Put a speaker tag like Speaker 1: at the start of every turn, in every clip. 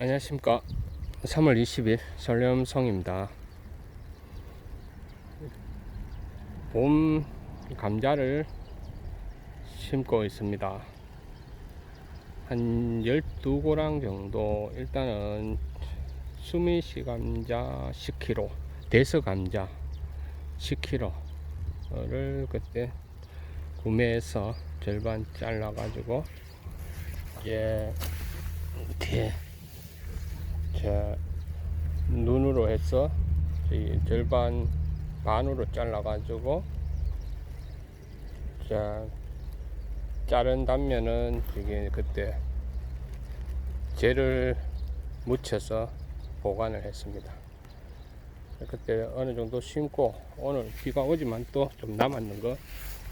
Speaker 1: 안녕하십니까. 3월 20일 설렘성입니다. 봄 감자를 심고 있습니다. 한 12고랑 정도 일단은 수미시 감자 10kg 대서 감자 10kg를 그때 구매해서 절반 잘라 가지고 이제 이렇게 자, 눈으로 해서 이 절반 반으로 잘라 가지고 자 자른 단면은 이게 그때 재를 묻혀서 보관을 했습니다. 그때 어느 정도 심고 오늘 비가 오지만 또 좀 남았는 거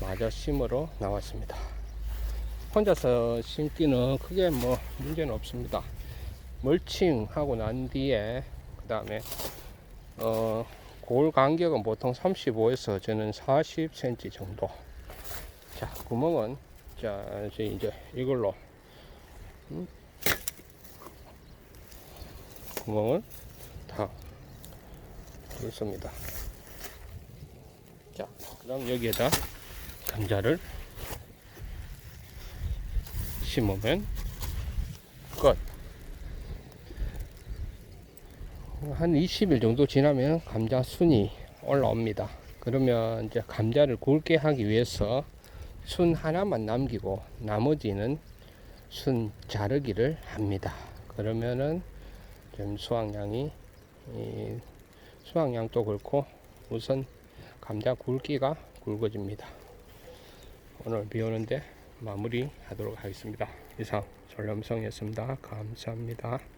Speaker 1: 마저 심으러 나왔습니다. 혼자서 심기는 크게 뭐 문제는 없습니다. 멀칭하고 난 뒤에 그 다음에 어, 골 간격은 보통 35에서 저는 40cm 정도. 자 구멍은 자 이제 이걸로. 음? 구멍을 다 넣습니다. 자그 다음 여기에다 감자를 심으면 끝 한 20일 정도 지나면 감자 순이 올라옵니다. 그러면 이제 감자를 굵게 하기 위해서 순 하나만 남기고 나머지는 순 자르기를 합니다. 그러면은 좀 수확량이 이 수확량도 그렇고 우선 감자 굵기가 굵어집니다. 오늘 비 오는데 마무리 하도록 하겠습니다. 이상 전람성이었습니다. 감사합니다.